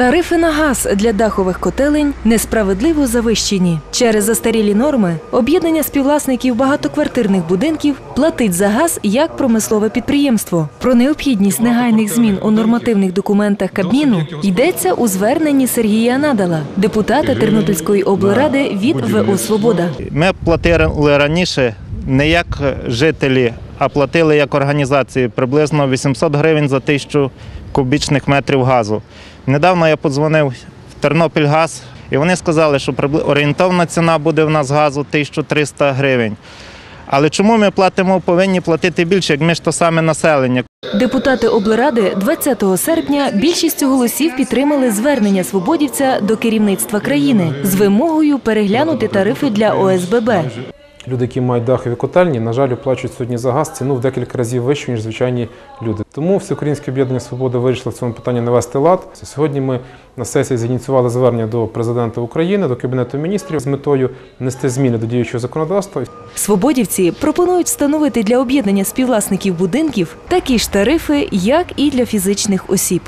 Тарифи на газ для дахових котелень несправедливо завищені. Через застарілі норми об'єднання співвласників багатоквартирних будинків платить за газ як промислове підприємство. Про необхідність негайних змін у нормативних документах Кабміну йдеться у зверненні Сергія Надала, депутата Тернопільської облради від ВО Свобода. Ми платили раніше не як жителі, а платили як організації приблизно 800 гривень за тисячу кубічних метрів газу. Недавно я подзвонив в Тернопільгаз, і вони сказали, що орієнтовна ціна буде в нас газу 1300 гривень. Але чому ми платимо, повинні платити більше, як ми ж то саме населення? Депутати облради 20 серпня більшістю голосів підтримали звернення свободівця до керівництва країни з вимогою переглянути тарифи для ОСББ. Люди, які мають дахові котельні, на жаль, оплачують сьогодні за газ ціну в декілька разів вищу, ніж звичайні люди. Тому Всеукраїнське об'єднання Свобода вирішило в цьому питанні навести лад. Сьогодні ми на сесії зініціювали звернення до президента України, до Кабінету міністрів з метою внести зміни до діючого законодавства. Свободівці пропонують встановити для об'єднання співвласників будинків такі ж тарифи, як і для фізичних осіб.